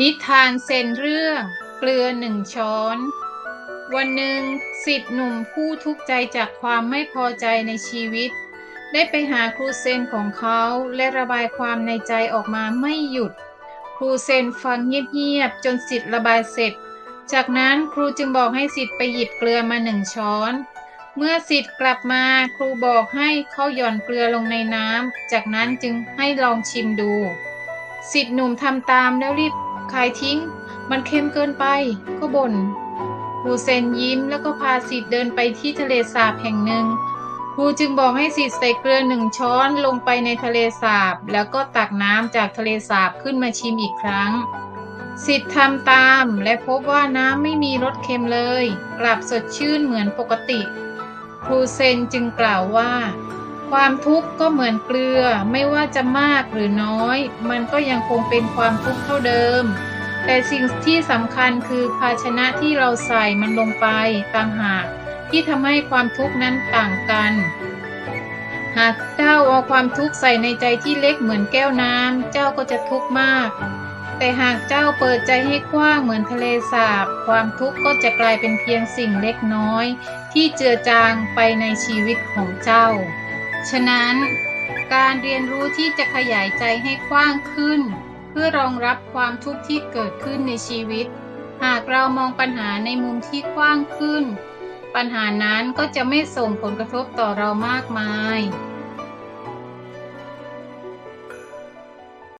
นิทานเซนเรื่อง เกลือหนึ่งช้อน วันหนึ่งสิทธิ์หนุ่มผู้ทุกข์ใจจากความไม่พอใจในชีวิต ได้ไปหาครูเซนของเขาและระบายความในใจออกมาไม่หยุด ครูเซนฟังเงียบๆจนสิทธิ์ระบายเสร็จ จากนั้นครูจึงบอกให้สิทธิ์ไปหยิบเกลือมาหนึ่งช้อน เมื่อสิทธิ์กลับมาครูบอกให้เขาหย่อนเกลือลงในน้ำจากนั้นจึงให้ลองชิมดู สิทธิ์หนุ่มทำตามแล้วรีบคายทิ้ง มันเค็มเกินไปก็บ่นครูเซนยิ้มแล้วก็พาสิทธิ์เดินไปที่ทะเลสาบแห่งหนึ่งครูจึงบอกให้สิทธิ์ใส่เกลือหนึ่งช้อนลงไปในทะเลสาบ แล้วก็ตักน้ำจากทะเลสาบขึ้นมาชิมอีกครั้ง สิทธิ์ทำตามและพบว่าน้ำไม่มีรสเค็มเลย กลับสดชื่นเหมือนปกติ ครูเซนจึงกล่าวว่า ความทุกข์ก็เหมือนเกลือไม่ว่าจะมากหรือน้อย มันก็ยังคงเป็นความทุกข์เท่าเดิม แต่สิ่งที่สำคัญคือภาชนะที่เราใส่มันลงไปต่างหากที่ทำให้ความทุกข์นั้นต่างกัน หากเจ้าเอาความทุกข์ใส่ในใจที่เล็กเหมือนแก้วน้ำเจ้าก็จะทุกข์มาก แต่หากเจ้าเปิดใจให้กว้างเหมือนทะเลสาบ ความทุกข์ก็จะกลายเป็นเพียงสิ่งเล็กน้อย ที่เจือจางไปในชีวิตของเจ้า ฉะนั้นการเรียนรู้ที่จะขยายใจให้กว้างขึ้น เพื่อรองรับความทุกข์ที่เกิดขึ้นในชีวิต หากเรามองปัญหาในมุมที่กว้างขึ้น ปัญหานั้นก็จะไม่ส่งผลกระทบต่อเรามากมาย